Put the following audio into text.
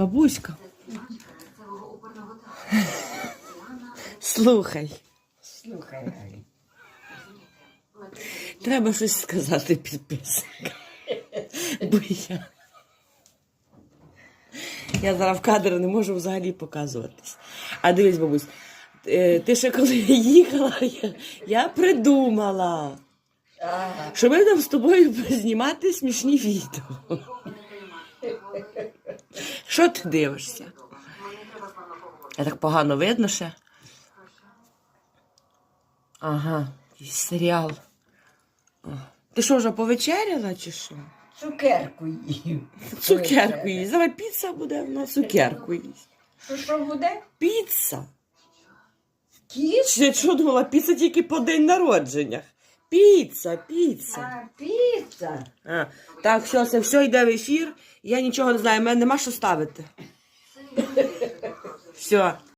Бабуська. Слухай, Слухай, треба щось сказати підписникам. Бо я. Я зараз в кадр не можу взагалі показуватись. А дивись, бабусь, е, ти ще коли їхала, я, я придумала, що ми там з тобою знімати смішні відео. Що ти дивишся? Я так погано видно ще. Ага, якийсь серіал. Ти що, вже повечеряла чи що? Цукерку їм. Цукерку їсть. Давай піца буде, вона цукерку їсть. Що, що буде? Піца. Кіс? Чи що думала, піца тільки по день народження. Піца, піца. А, піца. А, так, все, це все йде в ефір. Я нічого не знаю, в мене нема що ставити. Все.